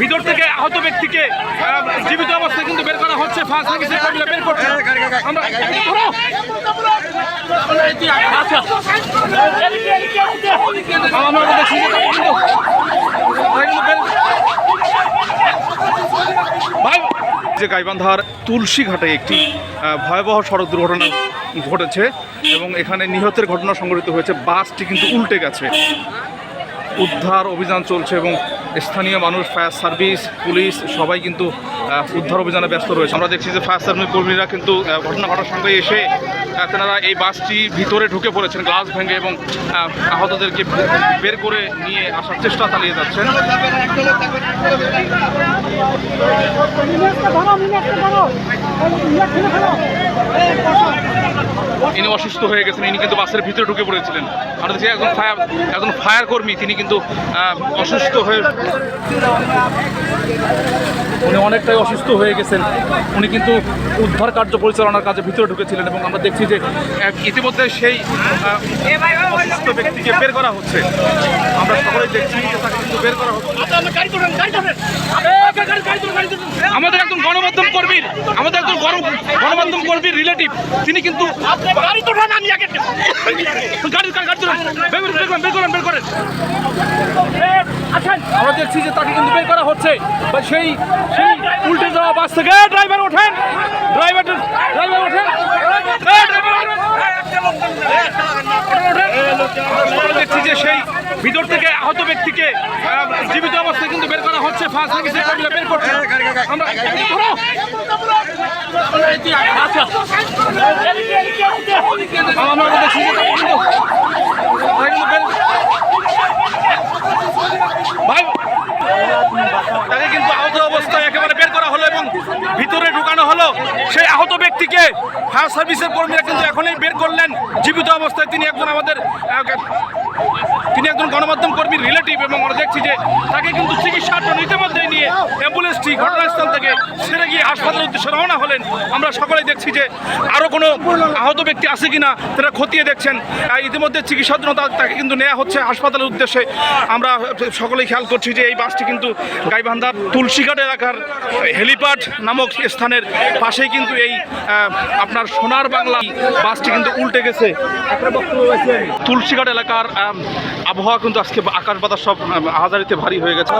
ভিতর থেকে আহত ব্যক্তিকে জীবিত অবস্থায় কিন্তু বের করা হচ্ছে। ফায়ার সার্ভিসের কর্মীরা বের করছে। আচ্ছা। যে গাইবান্ধার তুলসী ঘাটে একটি ভয়াবহ সড়ক দুর্ঘটনা ঘটেছে এবং এখানে নিহতের ঘটনা সংঘটিত হয়েছে। বাসটি কিন্তু উল্টে গেছে। উদ্ধার অভিযান চলছে এবং স্থানীয় মানুষ, ফায়ার সার্ভিস, পুলিশ, সবাই কিন্তু উদ্ধার অভিযানে ব্যস্ত রয়েছে। আমরা দেখছি যে ফায়ার সার্ভিস কর্মীরা কিন্তু ঘটনা ঘটার সঙ্গে এসে তেনারা এই বাসটি ভিতরে ঢুকে পড়েছেন, গ্লাস ভেঙে এবং আহতদেরকে বের করে নিয়ে আসার চেষ্টা চালিয়ে যাচ্ছেন মিনারটা ধরো মিনার খুলে ফেলো এই বসো ইনি অসুস্থ হয়ে গেছেন, ইনি কিন্তু বাসের ভিতরে ঢুকে পড়েছিলেন। আমরা দেখছি একজন ফায়ার একজন ফায়ার কর্মী, তিনি কিন্তু অসুস্থ হয়ে উনি অনেকটাই অসুস্থ হয়ে গেছেন। উনি কিন্তু উদ্ধার কার্য পরিচালনার কাজে ভিতরে ঢুকেছিলেন এবং আমরা দেখছি যে ইতিমধ্যে সেই অসুস্থ ব্যক্তিকে বের করা হচ্ছে। আমরা সকলেই দেখছি যে তাকে কিন্তু বের করা হচ্ছে। একজন গণমাধ্যম কর্মীর, আমাদের একজন গণমাধ্যম কর্মীর রিলেটিভ তিনি কিন্তু গাড়ি তো গাড়ি গাড়ি আমরা দেখছি যে তাকে কিন্তু বের করা হচ্ছে। বা সেই সেই উল্টে যাওয়া বাস থেকে আমরা দেখছি যে সেই ভিতর থেকে আহত ব্যক্তিকে জীবিত অবস্থায় কিন্তু বের করা হচ্ছে। ফায়ার সার্ভিসের কর্মীরা বের করছে। আচ্ছা। তাকে কিন্তু আহত অবস্থায় একেবারে বের করা হলো এবং ভিতরে ঢুকানো হলো। সেই আহত ব্যক্তিকে ফায়ার সার্ভিসের কর্মীরা কিন্তু এখনই বের করলেন। জীবিত অবস্থায় তিনি একজন আমাদের তিনি একজন গণমাধ্যম কর্মীর রিলেটিভ এবং আমরা দেখছি যে তাকে কিন্তু চিকিৎসার জন্য ইতিমধ্যেই নিয়ে অ্যাম্বুলেন্সটি ঘটনাস্থল থেকে ছেড়ে গিয়ে হাসপাতালের উদ্দেশ্যে রওনা হলেন। আমরা সকলেই দেখছি যে আরও কোনো আহত ব্যক্তি আছে কিনা তারা খতিয়ে দেখছেন। ইতিমধ্যে চিকিৎসার জন্য তাকে কিন্তু নেওয়া হচ্ছে হাসপাতালের উদ্দেশ্যে। আমরা সকলেই খেয়াল করছি যে এই বাসটি কিন্তু গাইবান্ধার তুলসীঘাট এলাকার হেলিপ্যাড নামক স্থানের পাশেই কিন্তু এই আপনার সোনার বাংলা বাসটি কিন্তু উল্টে গেছে তুলসীঘাট এলাকার আবহাওয়া কিন্তু আজকে আকাশ বাতাস সব হাজারিতে ভারী হয়ে গেছে